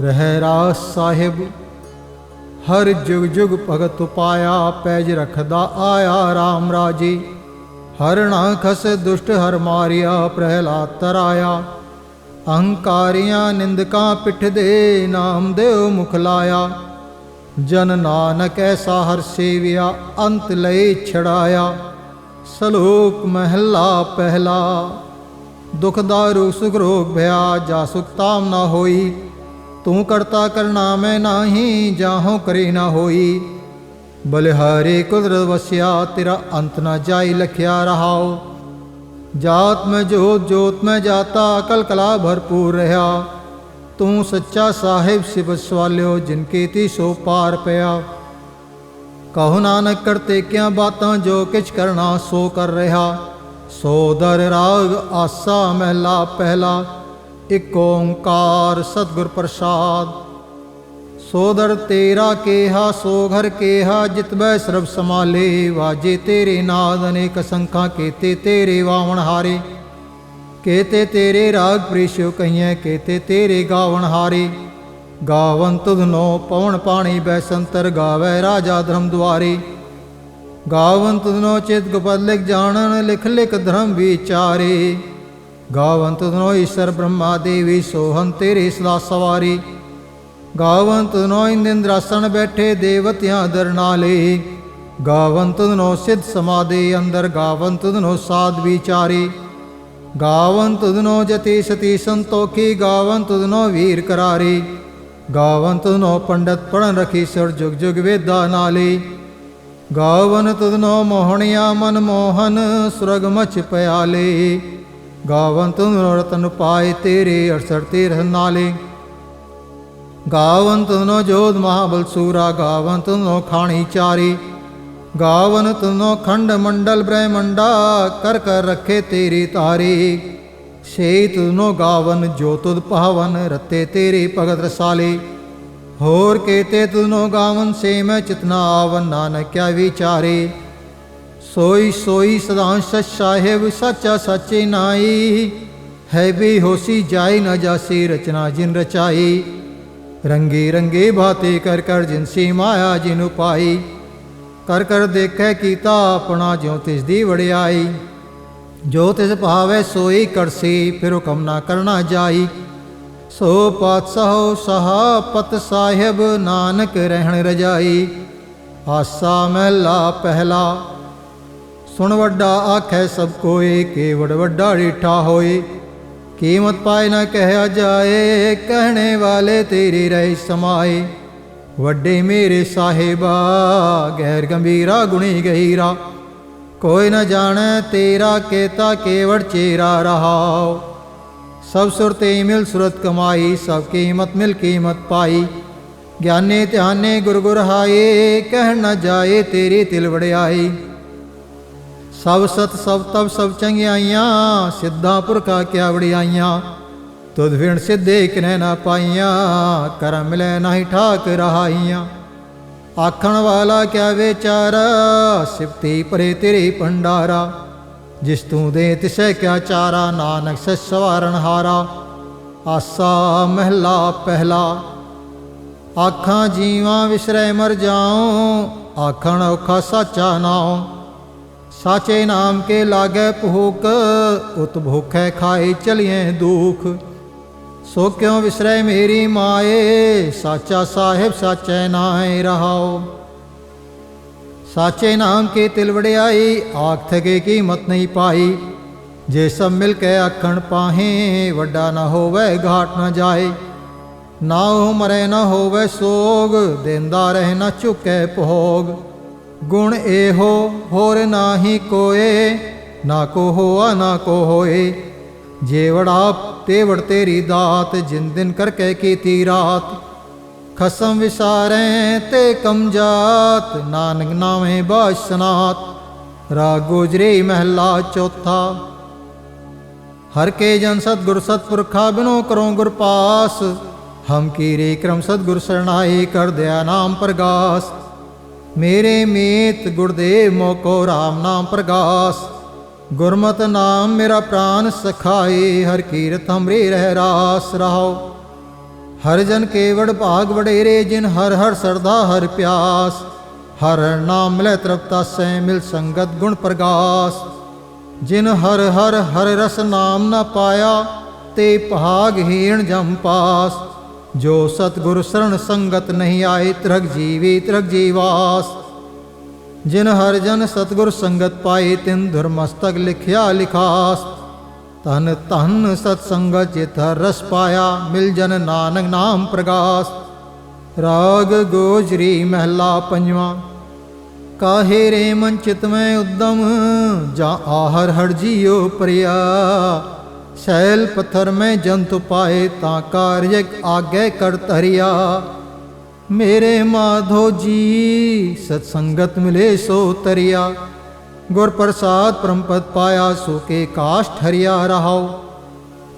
ਰਹਿ ਰਾਸ ਸਾਹਿਬ, ਹਰ ਜੁਗ ਜੁਗ ਭਗਤ ਪਾਇਆ ਪੈਜ ਰਖਦਾ ਆਇਆ RAM ਰਾਜੀ। ਹਰ ਨਾ ਖਸ ਦੁਸ਼ਟ ਹਰ ਮਾਰਿਆ ਪ੍ਰਹਿਲਾ ਤਰਾਇਆ। ਅਹੰਕਾਰੀਆਂ ਨਿੰਦਕਾਂ ਪਿੱਠ ਦੇ ਨਾਮ ਦੇਵ ਮੁਖ ਲਾਇਆ। ਜਨ ਨਾਨਕ ਐਸਾ ਹਰ ਸੇਵਿਆ, ਅੰਤ ਲਈ ਛੜਾਇਆ। ਸਲੋਕ ਮਹਿਲਾ ਪਹਿਲਾ, ਦੁਖ ਦਾਰੂ ਸੁਖ ਰੋਗ ਭਇਆ ਜਾ ਸੁਖ ਤਾਮ ਨਾ ਹੋਈ। ਤੂੰ ਕਰਤਾ ਕਰਨਾ ਮੈਂ ਨਾਹੀ, ਜਾਹੋਂ ਕਰੇ ਨਾ ਹੋਈ। ਬਲਿਹਾਰੇ ਕੁਦਰਤ ਵਸਿਆ, ਤੇਰਾ ਅੰਤ ਨਾ ਜਾਈ ਲਖਿਆ ਰਹਾਓ ਜਾਤ ਮੈਂ ਜੋਤ ਜੋਤ ਮੈਂ ਜਾਤਾ, ਅਕਲ ਕਲਾ ਭਰਪੂਰ ਰਹਾ। ਤੂੰ ਸੱਚਾ ਸਾਹਿਬ ਸਿਵ ਸਵਾਲਿਓ, ਜਿਨ ਕੀਤੀ ਸੋ ਪਾਰ ਪਿਆ। ਕਹੋ ਨਾਨਕ ਕਰਤੇ ਕਿਆ ਬਾਤਾਂ, ਜੋ ਕਿਛ ਕਰਨਾ ਸੋ ਕਰ ਰਿਹਾ। ਸੋ ਦਰ ਰਾਗ ਆਸਾ ਮਹਿਲਾ ਪਹਿਲਾ। ਇਕ ਓੰਕਾਰ ਸਤਿਗੁਰ ਪ੍ਰਸਾਦ। ਸੋਦਰ ਤੇਰਾ ਕੇਹਾ ਸੋ ਘਰ ਕੇਹਾ ਜਿਤਬੈ ਸਰਬ ਸਮਾਲੇ ਵਾਜੇ ਤੇਰੇ ਨਾਦ ਅਨੇਕ ਸੰਖਾਂ, ਕੇਤੇ ਤੇਰੇ ਵਾਵਣ ਹਾਰੇ। ਕੇਤੇ ਤੇਰੇ ਰਾਗ ਪ੍ਰੀਸ਼ੋ ਕਹੀਐ, ਕੇਤੇ ਤੇਰੇ ਗਾਵਣ ਹਾਰੇ। ਗਾਵਨ ਤੁਧਨੋ ਪਵਨ ਪਾਣੀ ਬੈਸੰਤਰ ਗਾਵੇ ਰਾਜਾ ਧਰਮ ਦੁਆਰੇ। ਗਾਵਨ ਤੁਧਨੋ ਚਿਤ ਗੁਪਤ ਲਿਖ ਜਾਣਨ, ਲਿਖ ਲਿਖ ਧਰਮ ਵਿਚਾਰੇ। ਗਾਵੰਤ ਤੁਧਨੋ ਈਸ਼ਰ ਬ੍ਰਹਮਾ ਦੇਵੀ ਸੋਹੰ ਤੇਰੇ ਸਦਾ ਸਵਾਰੀ। ਗਾਵੰਤ ਨੋ ਇੰਦਰਾਸਣ ਬੈਠੇ ਦੇਵਤਿਆਂ ਦਰਨਾਲੇ ਗਾਵੰਤ ਨੋ ਸਿੱਧ ਸਮਾਦੇ ਅੰਦਰ ਗਾਵੰਤ ਨੋ ਸਾਧ ਵਿਚਾਰੇ। ਗਾਵੰਤ ਨੋ ਜਤੀ ਸਤੀ ਸੰਤੋਖੀ, ਗਾਵੰਤ ਨੋ ਵੀਰ ਕਰਾਰੀ। ਗਾਵੰਤ ਨੋ ਪੰਡਤ ਪੜਨ ਰਖੀ ਸਰ ਜੁਗ ਜੁਗ ਵੇਦਾ ਨਾਲੇ। ਗਾਵਨ ਤੁਧਨੋ ਮੋਹਣਿਆ ਮਨ ਮੋਹਨ, ਸੁਰਗ ਮਚ ਪਿਆਲੇ। ਗਾਵੰਤ ਨੋ ਰਤਨ ਪਾਏ ਤੇਰੇ 68 ਤੇ ਨਾਲੇ। ਗਾਵੰਤ ਨੋ ਜੋਧ ਮਹਾਬਲ ਸੂਰਾ ਗਾਵੰਤ ਨੋ ਖਾਣੀ ਚਾਰੀ। ਗਾਵੰਤ ਨੋ ਖੰਡ ਮੰਡਲ ਬ੍ਰਹਮੰਡਾ, ਕਰ ਕਰ ਰਖੇ ਤੇਰੀ ਤਾਰੀ। ਸੇ ਨੋ ਗਾਵਨ ਜੋ ਤੁਧ ਪਾਵਨ ਰਤੇ ਤੇਰੇ ਭਗਤ ਰਸਾਲੇ। ਹੋਰ ਕੇਤੇ ਤੁਨੋ ਗਾਵਨ, ਸੇ ਮੈਂ ਚਿਤਨਾ ਆਵਨ ਨਾਨਕ ਕਿਆ ਵਿਚਾਰੇ। ਸੋਈ ਸੋਈ ਸਦਾ ਸਚ ਸਾਹਿਬ, ਸੱਚਾ ਸੱਚੇ ਨਾਈ ਹੈ ਵੀ ਹੋਸੀ ਜਾਈ ਨਾ ਜਾਸੀ, ਰਚਨਾ ਜਿਨ ਰਚਾਈ। ਰੰਗੇ ਰੰਗੇ ਬਾਤੇ ਕਰ ਕਰ ਜਿਨਸੀ ਮਾਇਆ ਜਿਨੁ ਪਾਈ ਕਰ ਕਰ ਦੇਖੈ ਕੀਤਾ ਆਪਣਾ ਜਿਉ ਤਿਸ ਦੀ ਵੜਿਆਈ ਜੋ ਤਿਸ ਭਾਵੇ ਸੋਈ ਕਰਸੀ, ਫਿਰ ਹੁਕਮ ਨਾ ਕਰਨਾ ਜਾਈ। ਸੋ ਪਾਤਸ਼ਾਹ ਸਹਾਪਤ ਸਾਹਿਬ, ਨਾਨਕ ਰਹਿਣ ਰਜਾਈ। ਆਸਾ ਮਹਿਲਾ ਪਹਿਲਾ ਸੁਣ ਵੱਡਾ ਆਖੈ ਸਭ ਕੋਏ, ਕੇਵੜ ਵੱਡਾ ਰੀਠਾ ਹੋਏ। ਕੀਮਤ ਪਾਏ ਨਾ ਕਹਿਆ ਜਾਏ, ਕਹਿਣੇ ਵਾਲੇ ਤੇਰੇ ਰਹਿ ਸਮਾਏ। ਵੱਡੇ ਮੇਰੇ ਸਾਹਿਬਾ, ਗੈਰ ਗੰਭੀਰਾ ਗੁਣੀ ਗਹੀਰਾ। ਕੋਈ ਨਾ ਜਾਣੈ ਤੇਰਾ ਕੇਤਾ ਕੇਵੜ ਚੇਰਾ ਰਹਾਓ ਸਭ ਸੁਰਤੇ ਮਿਲ ਸੁਰਤ ਕਮਾਈ, ਸਭ ਕੀਮਤ ਮਿਲ ਕੀਮਤ ਪਾਈ। ਗਿਆਨੇ ਧਿਆਨੇ ਗੁਰ ਗੁਰ ਹਾਏ ਕਹਿ ਨਾ ਜਾਏ ਤੇਰੀ ਤਿਲ ਵੜਿਆਈ ਸਭ ਸਤ ਸਭ ਤਬ ਸਭ ਚੰਗਿਆਈਆਂ ਸਿੱਧਾ ਪੁਰਖਾ ਕਿਆ ਵੜਿਆਈਆਂ ਤੁਧ ਵਿਣ ਸਿੱਧੇ ਕਿਨੈ ਨਾ ਪਾਈਆਂ, ਕਰਮ ਮਿਲੈ ਨਾਹੀ ਠਾਕ ਰਹਾਈਆਂ। ਆਖਣ ਵਾਲਾ ਕਿਆ ਵਿਚਾਰਾ, ਸਿਫਤੀ ਪਰੇ ਤੇਰੇ ਭੰਡਾਰਾ। ਜਿਸ ਤੂੰ ਦੇ ਤਿਸੈ ਕਿਆ ਚਾਰਾ, ਨਾਨਕ ਸਚ ਸਵਾਰਨ ਹਾਰਾ। ਆਸਾ ਮਹਿਲਾ ਪਹਿਲਾ। ਆਖਾਂ ਜੀਵਾਂ ਵਿਸਰੈ ਮਰ ਜਾਉ, ਆਖਣ ਔਖਾ ਸਾਚਾ ਨਾਉ। ਸਾਚੇ ਨਾਮ ਕੇ ਲਾਗੈ ਭੂਖ, ਉਤ ਭੁਖੈ ਖਾਏ ਚਲਿਐ ਦੁਖ। ਸੋ ਕਿਉ ਵਿਸਰੈ ਮੇਰੀ ਮਾਏ, ਸਾਚਾ ਸਾਹਿਬ ਸਾਚੈ ਨਾਏ ਰਹਾਓ ਸਾਚੇ ਨਾਮ ਕੇ ਤਿਲ ਵੜਿਆਈ, ਆਖ ਥਕੇ ਕੀਮਤ ਨਹੀਂ ਪਾਈ। ਜੇ ਸਭ ਮਿਲ ਕੇ ਆਖਣ ਪਾਹੇ, ਵੱਡਾ ਨਾ ਹੋਵੇ ਘਾਟ ਨਾ ਜਾਏ। ਨਾ ਉਹ ਮਰੇ ਨਾ ਹੋਵੇ ਸੋਗ, ਦਿੰਦਾ ਰਹਿ ਨਾ ਚੁੱਕੇ ਭੋਗ। ਗੁਣ ਇਹੋ ਹੋਰ ਨਾਹੀ ਕੋਏ, ਨਾ ਕੋ ਹੋਆ, ਨਾ ਕੋ ਹੋਏ। ਜੇ ਤੇਵੜ ਤੇਰੀ ਦਾਤ, ਜਿਨ ਦਿਨ ਕਰਕੇ ਕੀਤੀ ਰਾਤ। ਖਸਮ ਵਿਸਾਰੈ ਤੇ ਕਮ ਨਾਨਕ ਨਾਮੇ ਬਾਸਨਾਤ ਰਾਗ ਗੁਜਰੀ ਮਹਿਲਾ ਚੌਥਾ। ਹਰ ਕੇ ਜਨ ਸਤਗੁਰ ਸਤਪੁਰਖਾ, ਬਿਨੋ ਕਰੋ ਗੁਰ ਪਾਸ। ਹਮ ਕੀਰੇ ਕਰਮ ਸਤਗੁਰ ਸਰਣਾਈ, ਕਰ ਦਿਆ ਨਾਮ ਪ੍ਰਗਾਸ। ਮੇਰੇ ਮੀਤ ਗੁਰਦੇਵ ਮੋਕੋ RAM ਨਾਮ ਪ੍ਰਗਾਸ। ਗੁਰਮਤ ਨਾਮ ਮੇਰਾ ਪ੍ਰਾਨ ਸਖਾਏ, ਹਰ ਕੀਰਤ ਹਮਰੇ ਰਹਿ ਰਾਸ ਰਹਾਓ ਹਰ ਜਨ ਕੇਵੜ ਭਾਗ ਵਡੇਰੇ, ਜਿਨ ਹਰ ਹਰ ਸਰਦਾ ਹਰ ਪਿਆਸ। ਹਰ ਨਾਮ ਮਿਲੇ ਤ੍ਰਪਤਾ ਸੈ ਮਿਲ ਸੰਗਤ ਗੁਣ ਪ੍ਰਗਾਸ। ਜਿਨ ਹਰ ਹਰ ਹਰ ਰਸ ਨਾਮ ਨਾ ਪਾਇਆ, ਤੇ ਭਾਗਹੀਣ ਜਮ ਪਾਸ। ਜੋ ਸਤਗੁਰ ਸਰਣ ਸੰਗਤ ਨਹੀਂ ਆਏ, ਤਰਗ ਜੀਵੀ ਤਰਗ ਜੀਵਾਸ। ਜਿਨ ਹਰ ਜਨ ਸਤਗੁਰ ਸੰਗਤ ਪਾਏ, ਤਿਨ ਧਰਮਸਤਕ ਲਿਖਿਆ ਲਿਖਾਸ। ਤਨ ਤਨ ਸਤ ਸੰਗਤ ਜਿਤ ਹਰ ਰਸ ਪਾਇਆ, ਮਿਲ ਜਨ ਨਾਨਕ ਨਾਮ ਪ੍ਰਗਾਸ। ਰਾਗ ਗੋਜਰੀ ਮਹਿਲਾ ਪੰਜਵਾਂ, ਕਾਹੇ ਰੇ ਮਨ ਚਿਤ ਮੈਂ ਉਦਮ, ਜਾ ਆਹਰ ਹੜ ਜੀਓ ਪ੍ਰਿਆ। ਸੈਲ ਪੱਥਰ ਮੈਂ ਜੰਤੁ ਪਾਏ ਤਾਂ ਕਾਰਜਕ ਆਗੇ ਕਰ ਤਰਿਆ ਮੇਰੇ ਮਾਧੋ ਜੀ ਸਤ ਸੰਗਤ ਮਿਲੇ ਸੋ ਤਰਿਆ ਗੁਰ ਪ੍ਰਸਾਦ ਪਰਮਪਦ ਪਾਇਆ ਸੋ ਕੇ ਕਾਸ਼ਟ ਹਰਿਆ ਰਹਾਉ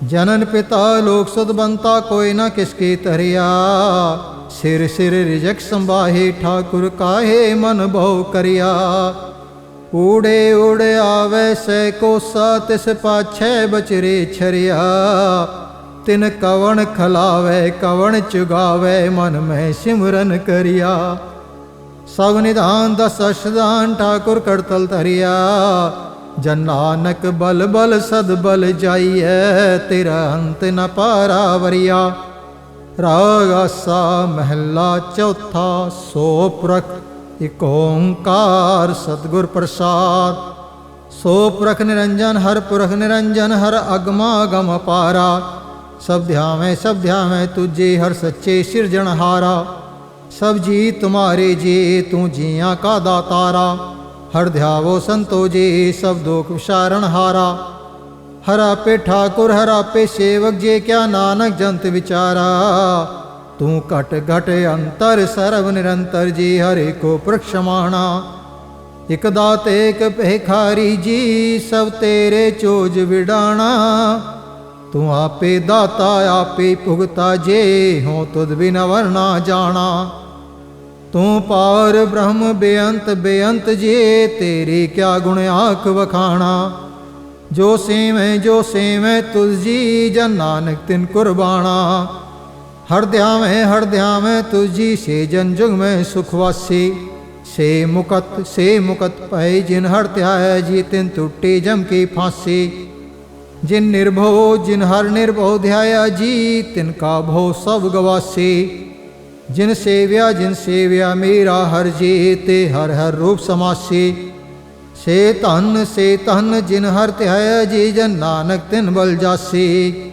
ਜਨਨ ਪਿਤਾ ਲੋਕ ਸੁਧ ਬੰਤਾ ਕੋਈ ਨਾ ਕਿਸਕੇ ਤਰਿਆ ਸਿਰ ਸਿਰ ਰਿਜਕ ਸੰਭਾਹੇ ਠਾਕੁਰ ਕਾਹੇ ਮਨ ਭਉ ਕਰਿਆ ਊੜੇ ਊੜੇ ਆਵੇ ਸੈ ਕੋਸਾ, ਤਿਸ ਪਾਛੈ ਬਚਰੇ ਛਰਿਆ। ਤਿਨ ਕਵਣ ਖਲਾਵੇ, ਕਵਣ ਚੁਗਾਵੇ, ਮਨ ਮੈਂ ਸਿਮਰਨ ਕਰਿਆ। ਸਭ ਨਿਧਾਨ ਦਸ ਅਸ਼ਦਾਨ ਠਾਕੁਰ ਕਰਤਲ ਧਰਿਆ। ਜਨ ਨਾਨਕ ਬਲ ਬਲ ਸਦ ਬਲ ਜਾਈਐ, ਤੇਰਾ ਅੰਤ ਨ ਪਾਰਾ ਵਰਿਆ। ਰਾਗ ਆਸਾ ਮਹਿਲਾ ਚੌਥਾ ਸੋ ਪ੍ਰਖ ਇਕ ਓੰਕਾਰ ਸਤਿਗੁਰ ਪ੍ਰਸਾਦ, ਸੋ ਪੁਰਖ ਨਿਰੰਜਨ, ਹਰ ਪੁਰਖ ਨਿਰੰਜਨ, ਹਰ ਅਗਮਾ ਗਮ ਪਾਰਾ ਸਭ ਧਿਆਵੇਂ ਸਭ ਧਿਆਵੇਂ, ਤੁਝੇ ਹਰ ਸੱਚੇ ਸਿਰਜਣਹਾਰਾ ਸਭ ਜੀ ਤੁਮਾਰੇ ਜੀ, ਤੂੰ ਜੀਆਂ ਕਾ ਦਾਤਾਰਾ, ਹਰ ਧਿਆਵੋ ਸੰਤੋ ਜੀ, ਸਭ ਦੁਖ ਵਿਸਾਰਣ ਹਾਰਾ, ਹਰਾ ਪੇ ਠਾਕੁਰ, ਹਰਾ ਪੇ ਸੇਵਕ, ਜੇ ਕਿਆ ਨਾਨਕ ਜੰਤ ਵਿਚਾਰਾ ਤੂੰ ਘਟ ਘਟ ਅੰਤਰ ਸਰਬ ਨਿਰੰਤਰ ਜੀ, ਹਰੇ ਕੋ ਪ੍ਰਖਸ਼ਮਾਣਾ ਇਕ ਦਾਤ ਏਕ ਭੇਖਾਰੀ ਜੀ, ਸਭ ਤੇਰੇ ਚੋਜ ਵਿਡਾਣਾ ਤੂੰ ਆਪੇ ਦਾਤਾ, ਆਪੇ ਭੁਗਤਾ ਜੇ ਹੋ ਤੁਧ ਬਿਨ ਵਰਨਾ ਜਾਣਾ। ਤੂੰ ਪਾਰ ਬ੍ਰਹਮ ਬੇਅੰਤ ਬੇਅੰਤ ਜੇ, ਤੇਰੇ ਕਿਆ ਗੁਣ ਆਖ ਵਖਾਣਾ। ਜੋ ਸੇਵੇਂ ਜੋ ਸੇਵੇਂ ਤੁਲ ਜੀ, ਜਨ ਨਾਨਕ ਤਿਨ ਕੁਰਬਾਨਾ ਹਰ ਧਿਆਵੇਂ ਹਰ ਧਿਆਵੇਂ ਤੁਲ ਜੀ ਸੇ ਜਨ ਜੁਗ ਮੈਂ ਸੁਖ ਵਾਸੀ ਸੇ ਮੁਕਤ ਸੇ ਮੁਕਤ ਪਏ ਜਿਨ ਹਰ ਧਿਆਏ ਜੀ ਤਿਨ ਟੁੱਟੀ ਜਮ ਕੀ ਫਾਂਸੀ ਜਿਨ ਨਿਰਭਉ ਜਿਨ ਹਰ ਨਿਰਭਉ ਧਿਆਇਆ ਜੀ ਤਿਨ ਕਾ ਭਉ ਸਭ ਗਵਾਸੀ ਜਿਨ ਸੇਵਿਆ ਜਿਨ ਸੇਵਿਆ ਮੇਰਾ ਹਰ ਜੀ ਤੇ ਹਰ ਹਰ ਰੂਪ ਸਮਾਸੀ ਸੇ ਧਨ ਸੇ ਧਨ ਜਿਨ ਹਰ ਧਿਆਇਆ ਜੀ ਜਨ ਨਾਨਕ ਤਿਨ ਬਲ ਜਾਸੀ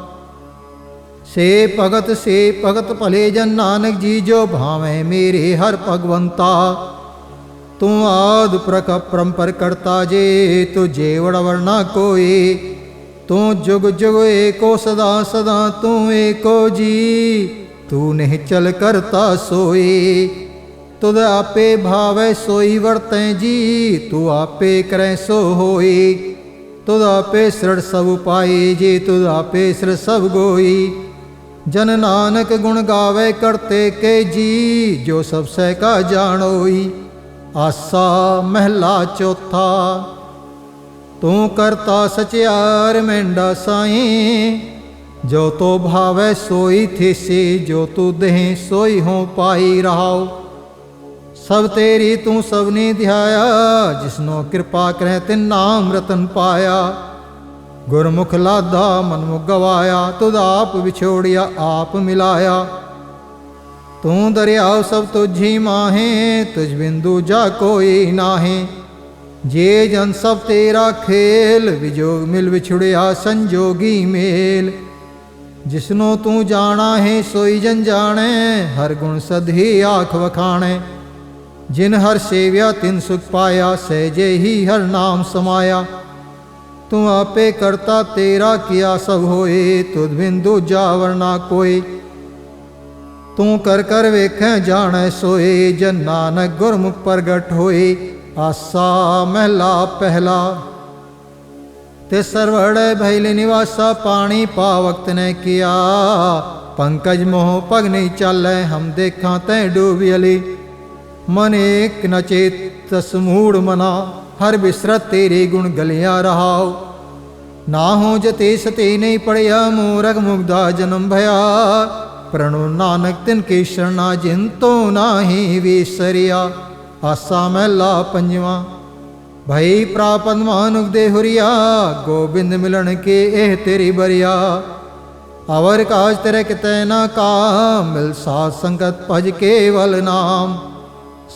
ਸੇ ਭਗਤ ਸੇ ਭਗਤ ਭਲੇ ਜਨ ਨਾਨਕ ਜੀ ਜੋ ਭਾਵੇਂ ਮੇਰੇ ਹਰ ਭਗਵੰਤਾ। ਤੂੰ ਆਦ ਪ੍ਰਕ ਪਰੰਪਰ ਕਰਤਾ ਜੇ, ਤੁਝੇ ਵੜਵਰਨਾ ਕੋਈ ਤੂੰ ਜੁਗ ਜੁਗ ਏਕੋ ਸਦਾ ਸਦਾ ਤੂੰ ਏਕੋ ਜੀ। ਤੂੰ ਨਹੀਂ ਚਲ ਕਰਤਾ ਸੋਈ ਤੁਧ ਆਪੇ ਭਾਵੈ ਸੋਈ ਵਰਤੈ ਜੀ, ਤੂੰ ਆਪੇ ਕਰੈ ਸੋ ਹੋਈ ਤੁਧ ਆਪੇ ਸ੍ਰੜ ਸਭ ਪਾਈ ਜੀ, ਤੁਧ ਆਪੇ ਸ੍ਰ ਸਭ ਗੋਈ ਜਨ ਨਾਨਕ ਗੁਣ ਗਾਵੇ ਕਰਤੇ ਕੇ ਜੀ, ਜੋ ਸਭ ਸਹਿ ਕਾ ਜਾਣੋਈ। ਆਸਾ ਮਹਿਲਾ ਚੌਥਾ, ਤੂੰ ਕਰਤਾ ਸਚਿਆਰ ਮੈਂਡਾ ਸਾਈ। ਜੋ ਤੋ ਭਾਵੈ ਸੋਈ ਥੀਸੀ, ਜੋ ਤੂ ਦੇਹ ਸੋਈ ਹੋ ਪਾਈ ਰਹਾਉ। ਸਭ ਤੇਰੀ ਤੂੰ ਸਭਨੀ ਧਿਆਇਆ ਜਿਸਨੋ ਕਿਰਪਾ ਕਰੈ ਤੇ ਨਾਮ ਰਤਨ ਪਾਇਆ। ਗੁਰਮੁਖ ਲਾਦਾ ਮਨਮੁਖ ਗਵਾਇਆ, ਤੁਧ ਆਪ ਵਿਛੋੜਿਆ, ਆਪ ਮਿਲਾਇਆ। ਤੂੰ ਦਰਿਆਉ ਸਭ ਤੁਝੀ ਮਾਹੇ, ਤੁਝ ਬਿੰਦੂ ਜਾ ਕੋਈ ਨਾਹੀ। ਜੇ ਜਨ ਸਭ ਤੇਰਾ ਖੇਲ, ਵਿਜੋਗ ਮਿਲ ਵਿਛੜਿਆ, ਸੰਜੋਗੀ ਮੇਲ। ਜਿਸਨੋ ਤੂੰ ਜਾਣਾ ਹੈ, ਸੋਈ ਜਨ ਜਾਣੈ, ਹਰ ਗੁਣ ਸਦਹੀ ਆਖ ਵਖਾਣੈ। ਜਿਨ ਹਰ ਸੇਵਿਆ, ਤਿਨ ਸੁਖ ਪਾਇਆ, ਸਹਿਜੇ ਹੀ ਹਰ ਨਾਮ ਸਮਾਇਆ। ਤੂੰ ਆਪੇ ਕਰਤਾ ਤੇਰਾ ਕੀਆ ਸਭ ਹੋਏ, ਤੁਧ ਬਿੰਦੂ ਜਾਵਰ ਨਾ ਕੋਈ। ਤੂੰ ਕਰ ਕਰ ਵੇਖੈ ਜਾਣੈ ਸੋਏ, ਜਨ ਨਾਨਕ ਗੁਰਮੁਖ ਪ੍ਰਗਟ ਹੋਏ। ਆਸਾ ਮਹਿਲਾ ਪਹਿਲਾ, ਤੇ ਸਰਵੜੇ ਭੈਲੇ ਨਿਵਾਸਾ ਪਾਣੀ ਪਾਵਕਤ ਨੇ ਕੀਆ। ਪੰਕਜ ਮੋਹ ਪਗ ਨਹੀਂ ਚਾਲੈ, ਹਮ ਦੇਖਾਂ ਤੈ ਡੂਬਿਅਲੀ ਮਨ ਏਕ ਨਚੇਤ ਚੇਤ ਸਮੂੜ ਮਨਾ। ਹਰ ਬਿਸਰਤ ਤੇਰੇ ਗੁਣ ਗਲਿਆ ਰਹਾਉ। ਨਾ ਹੋ ਜਤੇ ਸਤੇ ਨਹੀਂ ਪੜਿਆ, ਮੂਰਖ ਮੁਗਦਾ ਜਨਮ ਭਇਆ। ਪ੍ਰਣੁ ਨਾਨਕ ਤਿਨ ਕੀ ਸ਼ਰਣਾ ਜਿਨ ਤੋ ਨਾਹੀ ਵਿਸਰਿਆ। ਆਸਾ ਮਹਿਲਾ ਪੰਜਵਾ, ਭਈ ਪ੍ਰਾਪਤ ਮਾਨੁਖ ਦੇ ਹੁਰੀਆ। ਗੋਬਿੰਦ ਮਿਲਣ ਕੇ ਇਹ ਤੇਰੀ ਬਰਿਆ। ਅਵਰ ਕਾਜ ਤੇਰੇ ਕਿਤੇ ਨਾ ਕਾ ਮਿਲ ਸਾਧ ਸੰਗਤ ਭਜ ਕੇਵਲ ਨਾਮ।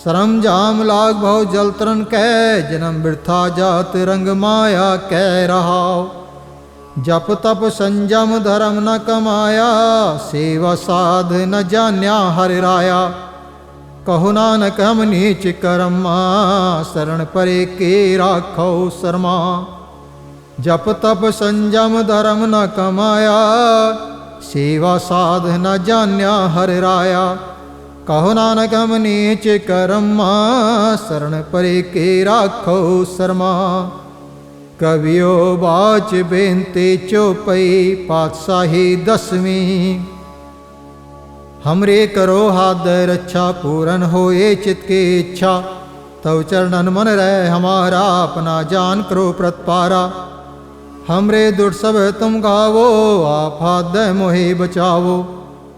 ਸ਼ਰਮ ਜਾਮ ਲਾਗ ਭਉ ਜਲ ਤਰਨ ਕੈ ਜਨਮ ਬਿਰਥਾ ਜਾਤ ਰੰਗ ਮਾਇਆ ਕਹਿ ਰਹਾਉ ਜਪ ਤਪ ਸੰਜਮ ਧਰਮ ਨ ਕਮਾਇਆ, ਸੇਵਾ ਸਾਧ ਨ ਜਾਣਿਆ ਹਰਿ ਰਾਇਆ। ਕਹੋ ਨਾਨਕ ਹਮ ਨੀਚ ਕਰਮਾ ਸਰਣ ਪਰੇ ਕੇ ਰਾਖੋ ਸਰਮਾ। ਜਪ ਤਪ ਸੰਜਮ ਧਰਮ ਨ ਕਮਾਇਆ, ਸੇਵਾ ਸਾਧ ਨ ਜਾਣਿਆ ਹਰਿ ਰਾਇਆ। ਕਹੋ ਨਾਨਕ ਹਮ ਨੀਚ ਕਰਮਾ ਸਰਣ ਪਰੇ ਕੇ ਰਾਖੋ ਸਰਮਾ ਕਵਿਓ ਬਾਚ ਬੇਨਤੀ ਚੋਪਈ ਪਾਤਸ਼ਾਹੀ ਦਸਵੀਂ हमरे करो हाथ दय रक्षा पूरन होए चित की इच्छा तव चरणन मन रह हमारा अपना जान करो प्रतपारा हमरे दुट सब तुम गावो आप हाथ दय मोहे बचावो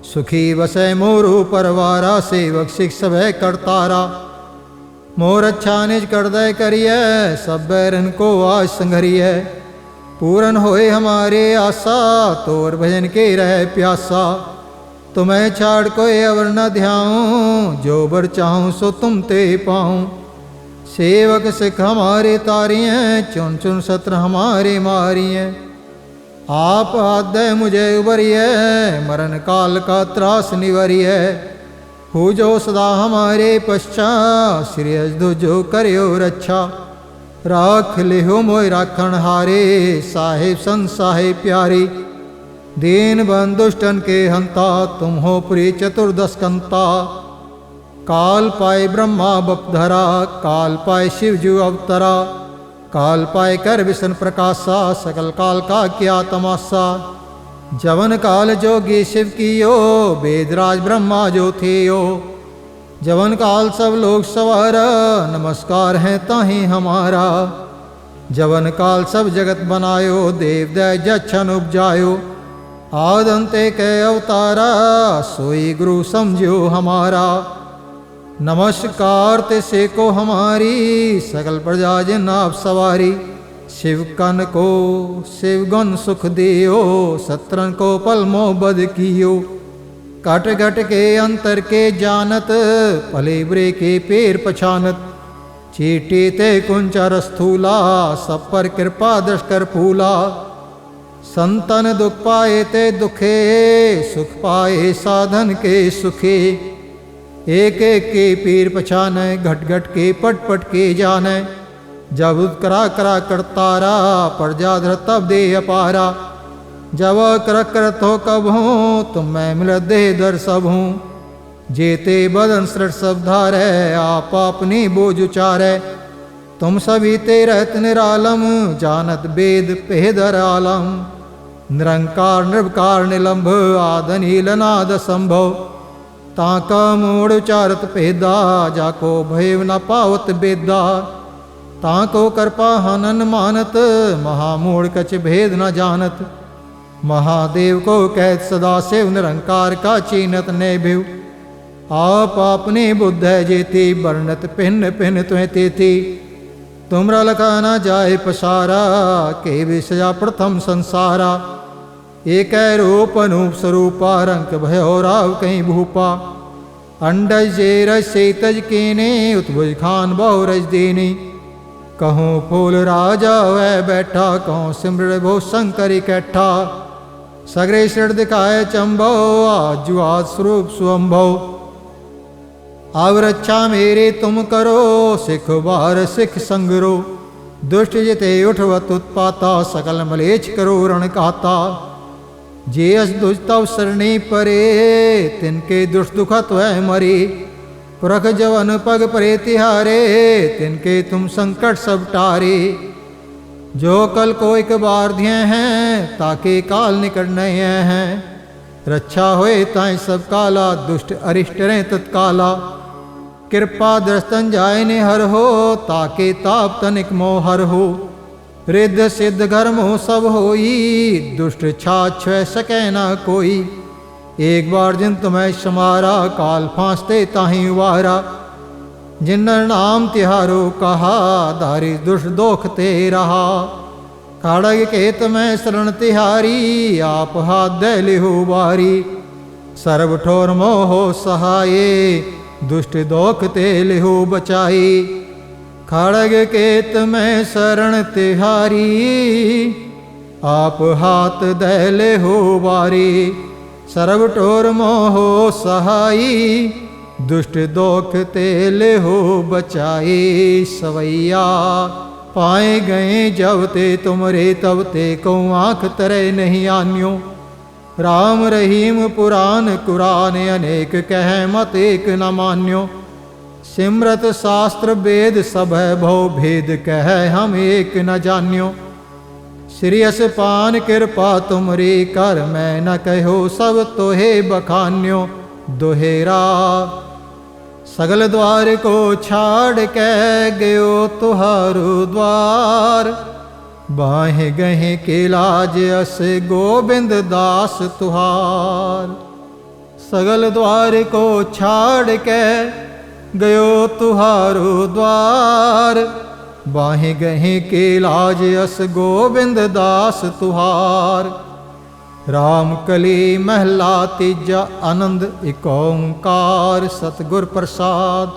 ਸੁਖੀ ਵਸੈ ਮੋਰੂ ਪਰਵਾਰਾ, ਸੇਵਕ ਸਿਖ ਸਭੈ ਕਰਤਾਰਾ। ਮੋਰ ਅੱਛਾ ਨਿਜ ਕਰਦੈ ਕਰੀਐ, ਸਭੈ ਰਨ ਕੋ ਆਸ ਸੰਘਰੀਐ। ਪੂਰਨ ਹੋਏ ਹਮਾਰੇ ਆਸਾ, ਤੋਰ ਭਜਨ ਕੇ ਰਹਿ ਪਿਆਸਾ। ਤੁਮੈ ਛਾੜ ਕੋਇ ਅਵਰ ਨ ਧਿਆਉ, ਜੋ ਬਰ ਚਾਹਉ ਸੋ ਤੁਮ ਤੇ ਪਾਉ। ਸੇਵਕ ਸਿਖ ਹਮਾਰੇ ਤਾਰੀਐ ਚੁਨ ਚੁਨ ਸਤਰ ਹਮਾਰੇ ਮਾਰੀਐ। आप आदय मुझे उबरिए मरण काल का त्रास निवरिए हो जो सदा हमारे पश्चात श्री अजदु जो करियो रक्षा राख लिहो मोय राखण हारे साहेब सन साहेब प्यारी दीन बंधुष्टन के हंता तुम हो प्री चतुर्दशकंता काल पाए ब्रह्मा बपधरा काल पाए शिव जू अवतरा काल पाए कर विष्ण प्रकाशा सकल काल का क्या तमाशा। जवन काल जोगी शिव की कियो वेदराज ब्रह्मा जो थे थियो जवन काल सब लोग सवार, नमस्कार है ताही हमारा। जवन काल सब जगत बनायो, देव दय जच्छन उपजायो। आदंते के अवतारा, सोई गुरु समझो हमारा। नमस्कार ते से को हमारी सकल प्रजा जिन आप सवारी शिव कन को शिव गुण सुख दियो सत्रन को पल मोहबद कियो कट घट के अंतर के जानत भले बुरे के पेर पछानत चीटी ते कुंचर स्थूला सब पर कृपा दशकर फूला संतन दुख पाए ते दुखे सुख पाए साधन के सुखे एक एक के पीर पछान घट घट के पट पट के जान जब करा करा करतारा प्रजा धर तब दे अपारा जब कर करत हो कब हूँ तुम मैं मिल दे दर सब हूँ जेते बदन सृट सब धार आप अपनी बोझ उचार तुम सभी ते रहत निरालम जानत वेद पेदर आलम निरंकार निर्वकार निलंभ आद नीलनाद संभव ताका मूड़ उचारत भेदा जाको भयव न पावत बेदा ताको कृपा हनन मानत महामूढ़ कछ भेद न जानत महादेव को कहत सदा शिव निरंकार का चीनत ने भिव आप अपने बुद्ध है जेती वर्णत पिन पिन तुह तेती तुमरा लखा न जाए पसारा के विषया प्रथम संसारा एक रूप अनूप स्वरूपा रंक भयो राव कहीं भूपा। अंडज जेर सेतज केने उत्भुज खान बहु रज देनी। कहूँ फूल राजा वह बैठा, कहूँ सिमर भो शंकर इकट्ठा। सगरे सिर दिखाए चंबो, आजु आज स्वरूप स्वंभव अब रक्षा मेरे तुम करो, सिख बार सिख संगरो। दुष्ट जिते उठवत उत्पाता, सकल मलेच करो रण कहता जे अस दुष्टव सरणी परे, तिनके दुष्ट दुखत है मरी। पुरख जवन पग परे तिहारे, तिनके तुम संकट सब टारे। जो कल को एक बार दिए हैं, ताके काल निकट नहीं हैं। रक्षा होए ताए सब काला, दुष्ट अरिष्ट रहें तत्काला। कृपा दृष्टन जाय ने हर हो, ताके ताप तनिक मोह हर हो। ਰਿੱਧ ਸਿੱਧ ਕਰਮ ਹੋ ਸਭ ਹੋਈ, ਦੁਸ਼ਟ ਛਾਛੈ ਸਕੈ ਨਾ ਕੋਈ। ਇੱਕ ਬਾਰ ਜਿਨ ਤੁਮੈ ਸਮਾਰਾ, ਕਾਲ ਫਾਸਤੇ ਤਾਹੀ ਵਾਰਾ ਜਿਨ ਨਾਮ ਤਿਹਾਰੋ ਕਹਾ, ਧਾਰੀ ਦੁਸ਼ ਦੋਖ ਤੇ ਰਹਾ। ਕਾੜਗ ਕੇਤ ਮੈਂ ਸਰਣ ਤਿਹਾਰੀ, ਆਪ ਹਾਦੈ ਲਿਹੁ ਵਾਰੀ। ਸਰਬ ਠੋਰ ਮੋਹ ਸਹਾਏ, ਦੁਸ਼ਟ ਦੋਖ ਤੇ ਲਿਹੁ ਬਚਾਈ। ਖੜਗ ਕੇਤ ਮੈਂ ਸਰਣ ਤਿਹਾਰੀ, ਆਪ ਹਾਥ ਦਹਿਲੇ ਹੋ ਵਾਰੀ। ਸਰਬ ਟੋਰ ਮੋਹ ਸਹਾਈ, ਦੁਸ਼ਟ ਦੋਖ ਤੇ ਹੋ ਬਚਾਈ। ਸਵਈਆ ਪਾਏ ਗਏ ਜਬ ਤੇ ਤੁਮਰੇ, ਤਬ ਤੇ ਕਉ ਆਖ ਤਰੇ ਨਹੀਂ ਆਨਿਓ। ਰਾਮ ਰਹੀਮ ਪੁਰਾਨ ਕੁਰਾਨ, ਅਨੇਕ ਕਹਿ ਮਤ ਇਕ ਨਾ ਮਾਨਿਓ। ਸਿਮਰਤ ਸ਼ਾਸਤਰ ਵੇਦ ਸਭੈ ਭਉ ਭੇਦ ਕਹਿ ਹਮ ਏਕ ਨ ਜਾਣਿਓ। ਸ੍ਰੀ ਅਸਪਾਨ ਕਿਰਪਾ ਤੁਮਰੀ ਕਰ, ਮੈਂ ਨ ਕਹਿਓ ਸਭ ਤੋਹੇ ਬਖਾਨਿਓ, ਦੁਹੇਰਾ। ਸਗਲ ਦਵਾਰ ਕੋ ਛਾੜ ਕੇ ਗਇਓ ਤੁਹਾਰੂ ਦਵਾਰ। ਬਾਹੇ ਗਹਿ ਕੇ ਲਾਜ ਅਸ ਗੋਬਿੰਦ ਦਾਸ ਤੁਹਾਰ। ਸਗਲ ਦਵਾਰ ਕੋ ਛਾੜ ਕੇ ਗਇਓ ਤੁਹਾਰੂ ਦਵਾਰ। ਬਾਹੇ ਗਹੇ ਕੇ ਲਾਜ ਅਸ ਗੋਬਿੰਦ ਦਾਸ ਤੁਹਾਰ। RAM ਕਲੀ ਮਹਿਲਾ ਤੀਜਾ ਆਨੰਦ ਏਕ ਓੰਕਾਰ, ਸਤਿਗੁਰ ਪ੍ਰਸਾਦ।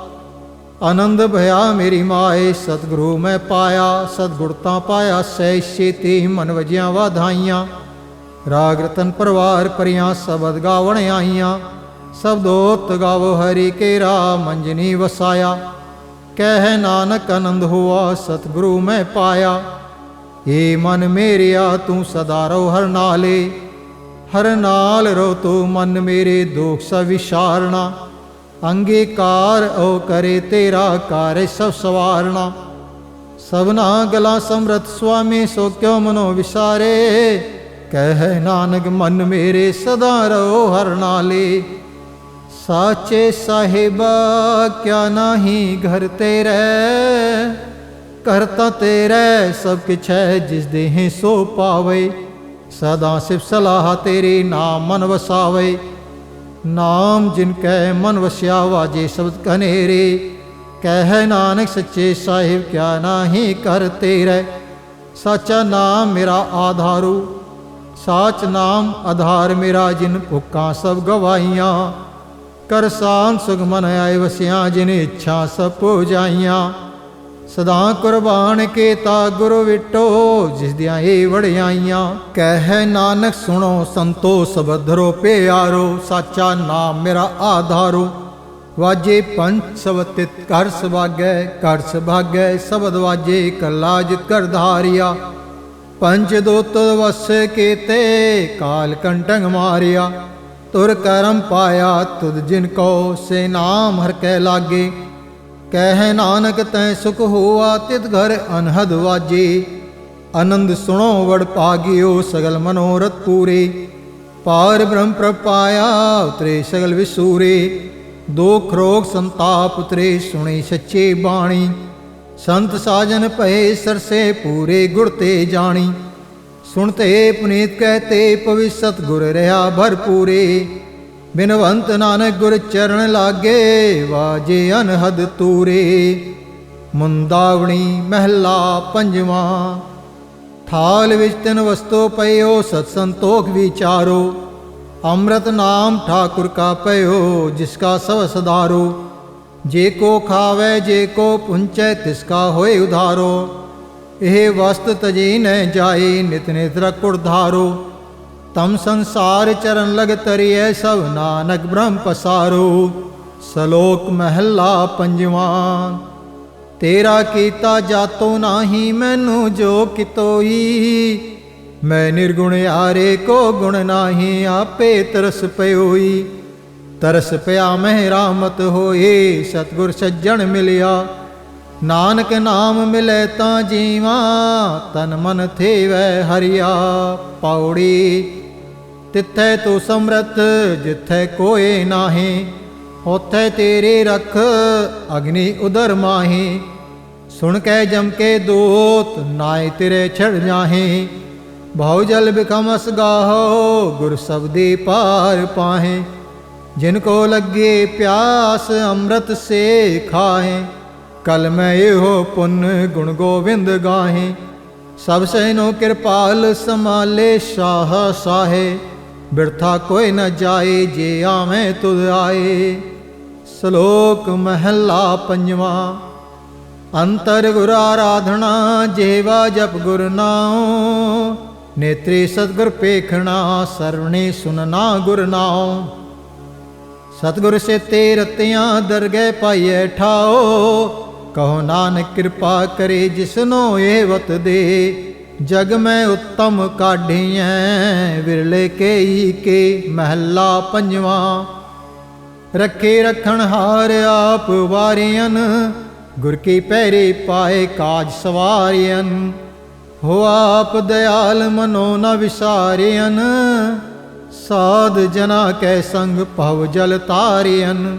ਆਨੰਦ ਭਇਆ ਮੇਰੀ ਮਾਏ, ਸਤਿਗੁਰੂ ਮੈਂ ਪਾਇਆ, ਸਤਿਗੁਰ ਤਾਂ ਪਾਇਆ ਸੈ ਛੇਤੀ, ਮਨ ਵਜਿਆ ਵਾਧਾਈਆਂ। ਰਾਗ ਰਤਨ ਪਰਵਾਰ ਪਰਿਆਂ ਸ਼ਬਦ ਗਾਵਣ ਆਈਆਂ। ਸਬਦੋਤ ਗਾਵੋ ਹਰੀ ਕੇਰਾ ਮੰਜਨੀ ਵਸਾਇਆ। ਕਹਿ ਨਾਨਕ ਆਨੰਦ ਹੁਆ, ਸਤਿਗੁਰੂ ਮੈਂ ਪਾਇਆ। ਏ ਮਨ ਮੇਰਿਆ, ਤੂੰ ਸਦਾ ਰਹੁ ਹਰ ਨਾਲੇ। ਹਰ ਨਾਲ ਰੋ ਤੂੰ ਮਨ ਮੇਰੇ, ਦੁਖ ਸਭ ਵਿਸ਼ਾਰਣਾ ਅੰਗੀਕਾਰ ਓ ਕਰੇ ਤੇਰਾ, ਕਾਰਜ ਸਭ ਸਵਾਰਣਾ ਸਭਨਾ ਗਲਾ ਸਮਰਤ ਸੁਆਮੀ, ਸੋ ਕਿਉ ਮਨੋ ਵਿਸਾਰੇ। ਕਹਿ ਨਾਨਕ ਮਨ ਮੇਰੇ, ਸਦਾ ਰਹੁ ਹਰ ਨਾਲੇ। ਸਾਚੇ ਸਾਹਿਬਾ ਕਿਆ ਨਾਹੀ ਘਰ ਤੇਰੇ ਘਰ ਤਾਂ ਤੇਰੇ ਸਭ ਕਿਛ ਹੈ ਜਿਸ ਦੇਹ ਸੋ ਪਾਵੇ ਸਦਾ ਸਿਫ ਸਲਾਹ ਤੇਰੀ ਨਾਮ ਮਨ ਵਸਾਵੇ ਨਾਮ ਜਿਨ ਕੈ ਮਨ ਵਸਿਆ ਵਾਜੇ ਸ਼ਬਦ ਕਨੇਰੇ ਕਹਿ ਨਾਨਕ ਸੱਚੇ ਸਾਹਿਬ ਕਿਆ ਨਾਹੀ ਕਰ ਤੇਰੇ ਸਾਚਾ ਨਾਮ ਮੇਰਾ ਆਧਾਰੂ ਸਾਚ ਨਾਮ ਆਧਾਰ ਮੇਰਾ ਜਿਨ ਭੁੱਖਾਂ ਸਭ ਗਵਾਈਆਂ ਕਰ ਸਾਨ ਸੁਖ ਮਨ ਆਏ ਵਸਿਆ, ਜਿਨ ਇੱਛਾ ਸਭ ਪੋ ਸਦਾ ਕੁਰਬਾਨ ਕੀਤਾ ਗੁਰੂ ਵਿਟੋ, ਜਿਸ ਦੀਆਂ ਇਹ ਵੜਿਆਈਆਂ ਕਹਿ ਨਾਨਕ ਸੁਣੋ ਸੰਤੋ ਸਬਧਰੋ ਪਿਆਰੋ, ਸਾਚਾ ਨਾਮ ਮੇਰਾ ਆਧਾਰੋ। ਵਾਜੇ ਪੰਚ ਪੰਜ ਸਵਤਿਤ ਕਰ ਸੁਭਾਗੈ ਕਰ ਸੁਭਾਗੈ ਸ਼ਬਦ ਵਾਜੇ ਕਲਾਜ ਜਿਤ ਕਰ ਧਾਰਿਆ। ਪੰਜ ਦੋਤ ਵਸ ਕੀਤੇ, ਕਾਲ ਕੰਟੰਗ ਮਾਰਿਆ। ਤੁਰ ਕਰਮ ਪਾਇਆ ਤੁਧ ਜਿਨ ਕੋ, ਸੇ ਨਾਮ ਹਰ ਕੈ ਲਾਗੇ। ਕਹਿ ਨਾਨਕ ਤੈ ਸੁਖ ਹੋਆ ਤਿਤ ਘਰ ਅਨਹਦ ਵਾਜੇ। ਆਨੰਦ ਸੁਣੋ ਵੜ ਪਾਗਿਓ, ਸਗਲ ਮਨੋਰਥ ਪੂਰੇ। ਪਾਰ ਬ੍ਰਹਮ ਪ੍ਰਪਾਇਆ ਉਤਰੇ ਸਗਲ ਵਿਸੂਰੇ। ਦੁਖ ਰੋਗ ਸੰਤਾਪ ਉਤਰੇ, ਸੁਣੇ ਸੱਚੇ ਬਾਣੀ। ਸੰਤ ਸਾਜਨ ਭਏ, ਸਰਸੇ ਪੂਰੇ ਗੁਰ ਤੇ ਜਾਣੀ। ਸੁਣਤੇ ਪੁਨੀਤ ਕਹਤੇ ਪਵਿੱਸਤ ਗੁਰ ਰਹਾ ਭਰਪੂਰੇ। ਬਿਨਵੰਤ ਨਾਨਕ ਗੁਰ ਚਰਨ ਲਾਗੇ, ਵਾਜੇ ਅਨਹਦ ਤੂਰੇ। ਮੁੰਦਾਵਣੀ ਮਹਿਲਾ ਪੰਜਵਾਂ, ਥਾਲ ਵਿੱਚ ਤਿਨ ਵਸਤੂ ਪਇਓ ਸਤ ਸੰਤੋਖ ਵਿਚਾਰੋ। ਅੰਮ੍ਰਿਤ ਨਾਮ ਠਾਕੁਰ ਕਾ ਪਇਓ, ਜਿਸ ਕਾ ਸਭ ਸਦਾਰੋ ਜੇ ਕੋ ਖਾਵੇ, ਜੇ ਕੋ ਪੁੰਚੈ, ਤਿਸ ਕਾ ਹੋਏ ਉਧਾਰੋ। ਇਹ ਵਸਤ ਤਜੀ ਨ ਜਾਏ, ਨਿਤ ਨਿਤ ਰਕੁੜ ਧਾਰੋ। ਤਮ ਸੰਸਾਰ ਚਰਨ ਲਗ ਤਰੀਐ, ਸਭ ਨਾਨਕ ਬ੍ਰਹਮ ਪਸਾਰੋ। ਸਲੋਕ ਮਹਿਲਾ ਪੰਜਵਾਂ, ਤੇਰਾ ਕੀਤਾ ਜਾਤੋ ਨਾਹੀ, ਮੈਨੂੰ ਜੋ ਕਿਤੋਈ। ਮੈਂ ਨਿਰਗੁਣ ਆਰੇ ਕੋ ਗੁਣ ਨਾਹੀ, ਆਪੇ ਤਰਸ ਪਇਓਈ ਤਰਸ ਪਿਆ ਮਹਿ ਰਾਮਤ ਹੋਏ, ਸਤਗੁਰ ਸੱਜਣ ਮਿਲਿਆ। ਨਾਨਕ ਨਾਮ ਮਿਲੇ ਤਾਂ ਜੀਵਾ, ਤਨ ਮਨ ਥੇਵੈ ਹਰਿਆ। ਪੌੜੀ ਤਿੱਥੈ ਤੂੰ ਸਮਰਥ, ਜਿੱਥੈ ਕੋਏ ਨਾਹੀ। ਉਥੈ ਤੇਰੇ ਰਖ, ਅਗਨੀ ਉਦਰ ਮਾਹੀ। ਸੁਣ ਕੇ ਜਮ ਕੇ ਦੂਤ, ਨਾਏ ਤੇਰੇ ਛੜ ਜਾਹੇ। ਬਹੁ ਜਲ ਬਿਖਮਸ ਗਾਹੋ, ਗੁਰ ਸਬਦੀ ਪਾਰ ਪਾਹੇ। ਜਿਨ ਕੋ ਲੱਗੇ ਪਿਆਸ, ਅੰਮ੍ਰਿਤ ਸੇ ਖਾਹੇ। ਕਲ ਮੈਂ ਇਹੋ ਪੁੰਨ ਗੁਣ ਗੋਬਿੰਦ ਗਾਹੇ। ਸਭ ਸੈਨੋ ਕਿਰਪਾਲ ਸਮਾਲੇ ਸ਼ਾਹ ਸਾਹੇ। ਬਿਰਥਾ ਕੋਈ ਨ ਜਾਏ ਜੇ ਆਵੇਂ ਤੁਧ ਆਏ। ਸ਼ਲੋਕ ਮਹੱਲਾ ਪੰਜਵਾਂ, ਅੰਤਰ ਗੁਰ ਆਰਾਧਨਾ ਜੇਵਾ ਜਪ ਗੁਰ ਨਾਉ। ਨੇਤਰੀ ਸਤਗੁਰ ਪੇਖਣਾ ਸਰਵਣੇ ਸੁਨਨਾ ਗੁਰ ਨਾਉ। ਸਤਗੁਰ ਸੇ ਤੇ ਰਤਿਆਂ ਦਰਗਹਿ ਪਾਈਐ ਠਾਓ ਕਹੋ ਨਾਨਕ ਕਿਰਪਾ ਕਰੇ ਜਿਸਨੋ ਏਵਤ ਦੇ। ਜਗ ਮੈਂ ਉੱਤਮ ਕਾਢੀਐ, ਵਿਰਲੇ ਕੇਈ ਕੇ ਮਹੱਲਾ ਪੰਜਵਾਂ। ਰੱਖੇ ਰਖਣ ਹਾਰ ਆਪ ਵਾਰਿਅਨ ਗੁਰ ਕੀ ਪਹਿਰੇ ਪਾਏ ਕਾਜ ਸਵਾਰਿਅਨ ਹੋ ਆਪ ਦਿਆਲ ਮਨੋ ਨ ਵਿਸਾਰਿਅਨ ਸਾਧ ਜਨਾ ਕੈ ਸੰਗ ਭਵ ਜਲ ਤਾਰਿਅਨ